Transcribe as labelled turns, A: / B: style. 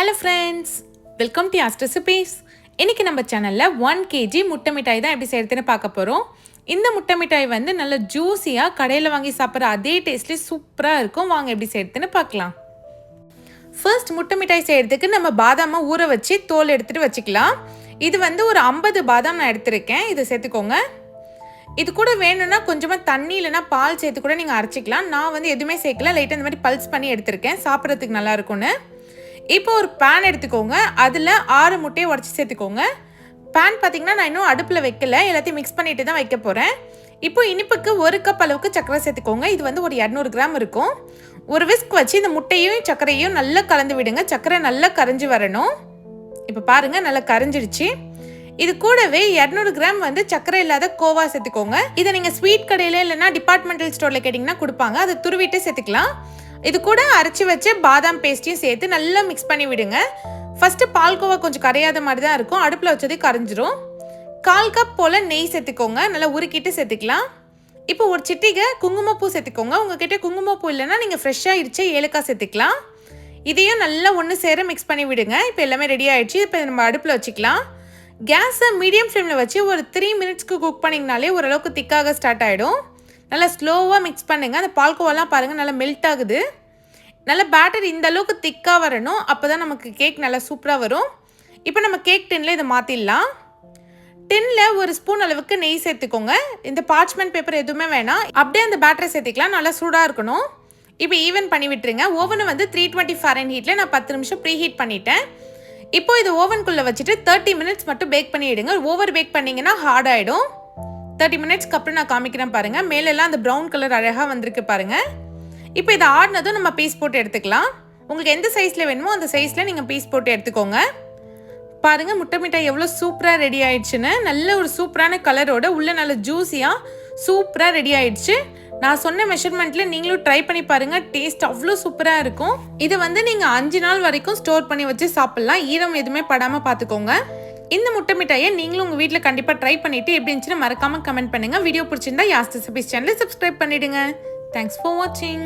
A: Hello friends welcome to ஆஸ்ட் recipes இன்றைக்கி நம்ம சேனலில் ஒன் கேஜி முட்டை மிட்டாய் தான் எப்படி செய்கிறதுன்னு பார்க்க போகிறோம் இந்த முட்டை மிட்டாய் வந்து நல்ல ஜூஸியாக கடையில் வாங்கி சாப்பிட்ற அதே டேஸ்ட்லேயே சூப்பராக இருக்கும். வாங்க எப்படி செய்கிறதுன்னு பார்க்கலாம். ஃபர்ஸ்ட் முட்டை மிட்டாய் செய்கிறதுக்கு நம்ம பாதாமை ஊற வச்சு தோல் எடுத்துகிட்டு வச்சுக்கலாம். இது வந்து ஒரு ஐம்பது பாதாம் நான் எடுத்திருக்கேன். இதை சேர்த்துக்கோங்க. இது கூட வேணும்னா கொஞ்சமாக தண்ணி இல்லைனா பால் சேர்த்து கூட நீங்கள் அரைச்சிக்கலாம். நான் வந்து எதுவுமே சேர்க்கல. லைட்டாக இந்த மாதிரி பல்ஸ் பண்ணி எடுத்திருக்கேன். சாப்பிட்றதுக்கு நல்லா இருக்கும்னு. இப்போ ஒரு பேன் எடுத்துக்கோங்க. அதில் ஆறு முட்டையை உடச்சி சேர்த்துக்கோங்க. பேன் பார்த்தீங்கன்னா நான் இன்னும் அடுப்பில் வைக்கல. எல்லாத்தையும் மிக்ஸ் பண்ணிட்டு தான் வைக்க போகிறேன் இப்போ இனிப்புக்கு ஒரு கப் அளவுக்கு சர்க்கரை சேர்த்துக்கோங்க. இது வந்து ஒரு இரநூறு கிராம் இருக்கும். ஒரு விஸ்க் வச்சு இந்த முட்டையும் சர்க்கரையும் நல்லா கலந்து விடுங்க. சர்க்கரை நல்லா கரைஞ்சி வரணும். இப்போ பாருங்கள் நல்லா கரைஞ்சிடுச்சு. இது கூடவே இரநூறு கிராம் வந்து சர்க்கரை இல்லாத கோவா சேர்த்துக்கோங்க. இதை நீங்கள் ஸ்வீட் கடையில் இல்லைன்னா டிபார்ட்மெண்டல் ஸ்டோரில் கேட்டிங்கன்னா கொடுப்பாங்க. அதை துருவிட்டு சேர்த்துக்கலாம். இது கூட அரைச்சி வச்சு பாதாம் பேஸ்ட்டையும் சேர்த்து நல்லா மிக்ஸ் பண்ணி விடுங்க. ஃபஸ்ட்டு பால்கோவா கொஞ்சம் கரையாத மாதிரி தான் இருக்கும். அடுப்பில் வச்சதே கரைஞ்சிரும். கால் கப் போல் நெய் சேர்த்துக்கோங்க. நல்லா உருக்கிட்டு சேர்த்துக்கலாம். இப்போ ஒரு சிட்டிகை குங்குமப்பூ சேர்த்துக்கோங்க. உங்ககிட்ட குங்குமப்பூ இல்லைன்னா நீங்கள் ஃப்ரெஷ்ஷாக இடிச்சு ஏலக்காய் சேர்த்துக்கலாம். இதையும் நல்லா ஒன்று சேர மிக்ஸ் பண்ணி விடுங்க. இப்போ எல்லாமே ரெடி ஆகிடுச்சு இப்போ நம்ம அடுப்பில் வச்சுக்கலாம். கேஸை மீடியம் ஃப்ளேமில் வச்சு ஒரு த்ரீ மினிட்ஸ்க்கு குக் பண்ணிங்கனாலே ஓரளவுக்கு திக்காக ஸ்டார்ட் ஆகிடும் நல்லா ஸ்லோவாக மிக்ஸ் பண்ணுங்கள் அந்த பால்கோவாலாம் பாருங்கள் நல்லா மெல்ட் ஆகுது. நல்ல பேட்டர் இந்த அளவுக்கு திக்காக வரணும். அப்போ தான் நமக்கு கேக் நல்லா சூப்பராக வரும். இப்போ நம்ம கேக் டின்னில் இதை மாற்றிடலாம் டின்னில் ஒரு ஸ்பூன் அளவுக்கு நெய் சேர்த்துக்கோங்க. இந்த பார்ச்மெண்ட் பேப்பர் எதுவுமே வேணாம். அப்படியே அந்த பேட்டரை சேர்த்துக்கலாம். நல்லா சூடாக இருக்கணும். இப்போ ஈவன் பண்ணி விட்டுருங்க. ஓவனை வந்து த்ரீ டுவெண்ட்டி ஃபாரன் ஹீட்டில் நான் பத்து நிமிஷம் ப்ரீ ஹீட் பண்ணிட்டேன். இப்போ இது ஓவனுக்குள்ளே வச்சுட்டு தேர்ட்டி மினிட்ஸ் மட்டும் பேக் பண்ணிவிடுங்க ஓவர் பேக் பண்ணிங்கன்னா ஹார்ட் ஆகிடும் தேர்ட்டி மினிட்ஸ்க்கு அப்புறம் நான் காமிக்கிறேன் பாருங்கள் மேலெல்லாம் அந்த ப்ரௌன் கலர் அழகாக வந்திருக்கு பாருங்கள் இப்போ இதை ஆடினதும் நம்ம பீஸ் போட்டு எடுத்துக்கலாம். உங்களுக்கு எந்த சைஸில் வேணுமோ அந்த சைஸில் நீங்கள் பீஸ் போட்டு எடுத்துக்கோங்க. பாருங்கள் முட்டை மிட்டாய் எவ்வளோ சூப்பராக ரெடி ஆயிடுச்சுன்னு. நல்ல ஒரு சூப்பரான கலரோட உள்ள நல்ல ஜூஸியாக சூப்பராக ரெடி ஆயிடுச்சு. நான் சொன்ன மெஷர்மெண்ட்டில் நீங்களும் ட்ரை பண்ணி பாருங்கள் டேஸ்ட் அவ்வளோ சூப்பராக இருக்கும். இதை வந்து நீங்கள் அஞ்சு நாள் வரைக்கும் ஸ்டோர் பண்ணி வச்சு சாப்பிட்லாம். ஈரம் எதுவுமே படாமல் பார்த்துக்கோங்க. இந்த முட்டை மிட்டாயை நீங்களும் உங்கள் வீட்டில் கண்டிப்பாக ட்ரை பண்ணிவிட்டு எப்படி இருந்துச்சுன்னு மறக்காமல் கமெண்ட் பண்ணுங்கள் வீடியோ பிடிச்சிருந்தா யாஸ்ட் ரெசிபிஸ் சேனலை சப்ஸ்கிரைப் பண்ணிவிடுங்க தேங்க்ஸ் ஃபார் வாட்சிங்